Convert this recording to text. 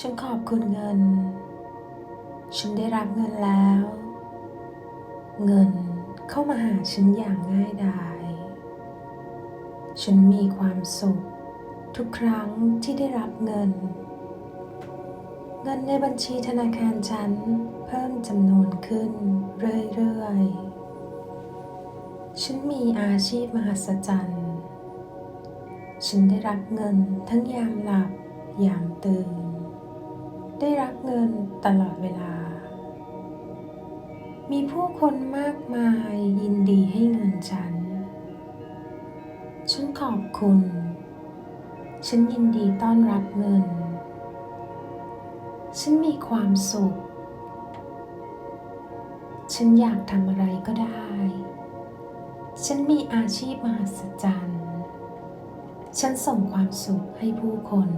ฉันขอบคุณเงิน ฉันได้รับเงินแล้ว เงินเข้ามาหาฉันอย่างง่ายดาย ฉันมีความสุข ทุกครั้งที่ได้รับเงิน เงินในบัญชีธนาคารฉันเพิ่มจำนวนขึ้นเรื่อยๆ ฉันมีอาชีพมหัศจรรย์ ฉันได้รับเงินทั้งยามหลับยามตื่น ได้รับเงินตลอดเวลา มีผู้คนมากมายยินดีให้เงินฉัน ฉันขอบคุณ ฉันยินดีต้อนรับเงิน ฉันมีความสุข ฉันอยากทำอะไรก็ได้ ฉันมีอาชีพมหัศจรรย์ ฉันส่งความสุขให้ผู้คน